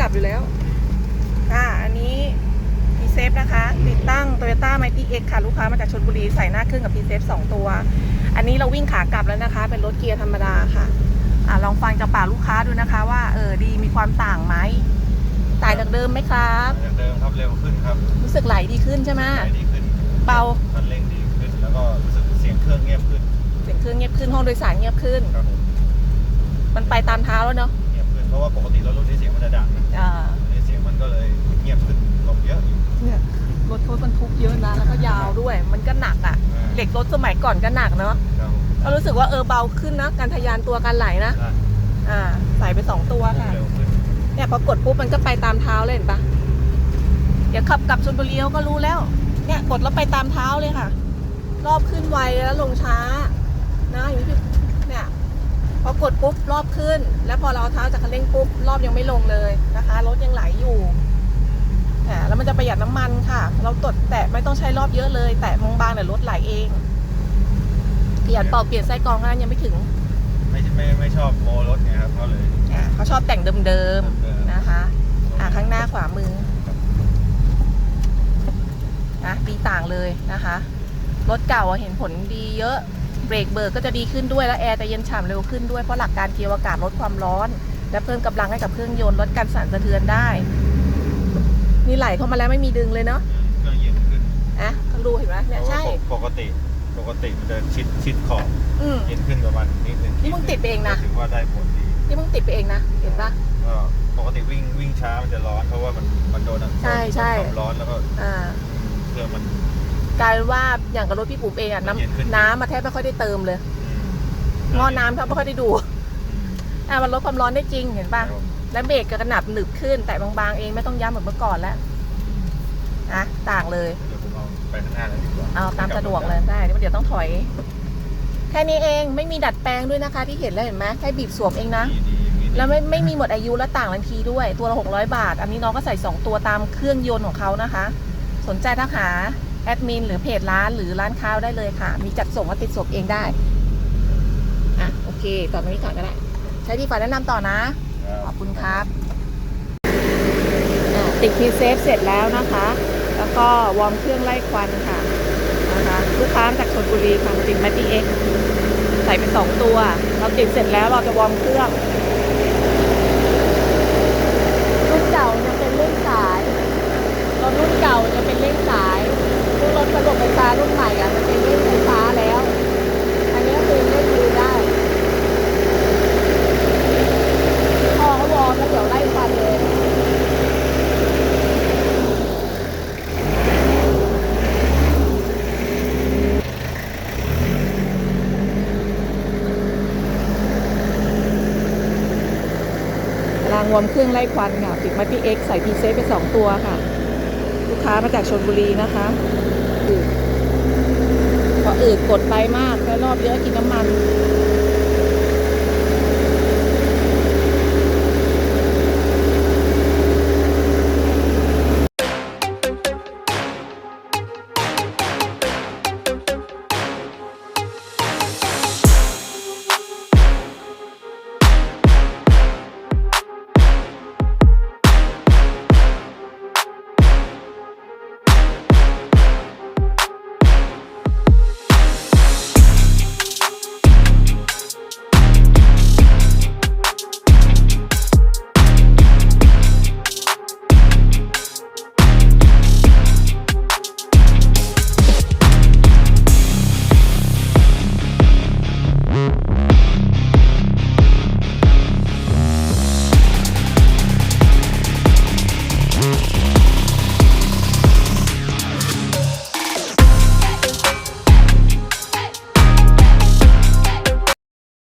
กลับอยู่แล้ว อ่า อันนี้พีเซฟนะคะ ติดตั้ง Toyota Mighty X ค่ะ ลูกค้ามาจากชนบุรีใส่หน้าเครื่องกับพีเซฟสองตัว อันนี้เราวิ่งขากลับแล้วนะคะ เป็นรถเกียร์ธรรมดาค่ะ อ่าลองฟังจากปากลูกค้าดูนะคะว่าเออดีมีความต่างไหมต่างจากเดิมไหมครับอย่างเดิมครับเร็วขึ้นครับ รู้สึกไหลดีขึ้นใช่ไหมไหลดีขึ้น เบาคันเร่งดีขึ้น แล้วก็รู้สึกเสียงเครื่องเงียบขึ้น เสียงเครื่องเงียบขึ้นห้องโดยสารเงียบขึ้นครับผมมันไปตามเท้าแล้วเนาะ เงียบขึ้นเพราะว่าปกติรถรุ่นนี้เสียงมันจะดังนะอ่าอันนี้เสียงมันก็เลยเงียบขึ้นลงเยอะอยู่ เนี่ยรถเขาบรรทุกเยอะนะแล้วก็ยาวด้วย มันก็หนักอะ่ะอ่า เหล็กรถสมัยก่อนก็หนักเนาะครับก็รู้สึกว่าเออเบาขึ้นนะการทะยานตัวการไหลนะได้อ่าใส่ไปสองตัวค่ะ เร็วขึ้นเนี่ยพอกดปุ๊บมันก็ไปตามเท้าเลยเห็นปะเดี๋ยวขับกลับชนบุรีเขาก็รู้แล้ว เนี่ยกดแล้วไปตามเท้าเลยค่ะ รอบขึ้นไวแล้วลงช้า นะอย่างที่เนี่ย พอกดปุ๊บรอบขึ้น แล้วพอเราเอาเท้าจากคันเร่งปุ๊บรอบยังไม่ลงเลยนะคะรถยังไหลอยู่อ่าแล้วมันจะประหยัดน้ำมันค่ะ เราตดแตะไม่ต้องใช้รอบเยอะเลย แตะบางๆแต่รถไหลเองประหยัดเป่าเปลี่ยนไส้กรองเท่านั้นยังไม่ถึง ไม่ไม่ไม่ชอบโมรถไงครับเขาเลยอ่าเขาชอบแต่งเดิมเดิมๆนะคะอ่าข้างหน้าขวามือนะดีต่างเลยนะคะ รถเก่าอะเห็นผลดีเยอะ เบรกเบิร์กก็จะดีขึ้นด้วย แล้วแอร์จะเย็นฉ่ำเร็วขึ้นด้วย เพราะหลักการเกียวอากาศลดความร้อน และเพิ่มกำลังให้กับเครื่องยนต์ลดการสั่นสะเทือนได้ นี่ไหลเข้ามาแล้วไม่มีดึงเลยเนาะเครื่องเย็นขึ้นอะเขาดูเห็นไหมเนี่ยใช่เพราะว่าปกติปกติมันจะชิดชิดขอบอืมเย็นขึ้นประมาณนิดนึงนี่มึงติดไปเองนะก็ถือว่าได้ผลดีนี่เพิ่งติดไปเองนะเห็นปะก็ปกติวิ่งวิ่งช้ามันจะร้อนเพราะว่ามันมันโดนใช่ใช่ความร้อนแล้วก็อ่าเครื่องมัน กลายเป็นว่าอย่างกับรถพี่ปุ๋มเองอะมันเย็นขึ้นน้ำน้ำมาแทบไม่ค่อยได้เติมเลยหม้อน้ำแทบไม่ค่อยได้ดูอะมันลดความร้อนได้จริงเห็นปะและเบรกก็กระหนับหนึบขึ้น แต่บางๆเองไม่ต้องย้ำเหมือนเมื่อก่อนแล้วนะต่างเลยเดี๋ยวผมเอาไปข้างหน้าเลยดีกว่าเอาตามสะดวกเลยได้เดี๋ยวต้องถอย แค่นี้เองไม่มีดัดแปลงด้วยนะคะ ที่เห็นแล้วเห็นไหมแค่บีบสวมเองนะดีดีอย่างนี้ดีแล้วไม่ไม่มีหมดอายุและต่างทันทีด้วยตัวละ600บาท อันนี้น้องก็ใส่2ตัวตามเครื่องยนต์ของเขานะคะ สนใจทักหา แอดมินหรือเพจร้านหรือร้านค้าได้เลยค่ะ มีจัดส่งและติดส่งเองได้ อะ โอเค ต่อตรงนี้ก่อนก็ได้ ใช้ที่ฝาแนะนำต่อนะ ขอบคุณครับอะติดพีเซฟเสร็จแล้วนะคะ แล้วก็วอร์มเครื่องไล่ควันค่ะ นะคะ ลูกค้ามาจากชนบุรีค่ะติดแมตตี้เอ็กใส่ไปสองตัว เราติดเสร็จแล้วเราจะวอร์มเครื่อง รุ่นเก่าจะเป็นเร่งสายรถรุ่นเก่าจะเป็นเร่งสายซึ่งรถระบบไฟฟ้ารุ่นใหม่อะจะเป็นเร่งไฟฟ้าแล้ว อันนี้คือเร่งมือได้ พอเขาวอร์มแล้วเดี๋ยวไล่ควันเลยางวอร์มเครื่องไล่ควันค่ะติดไม้พี่เอ็กใส่พีเซฟไปสองตัวค่ะ ลูกค้ามาจากชนบุรีนะคะอืดพออืดกดไปมากแล้วรอบเยอะกินน้ำมัน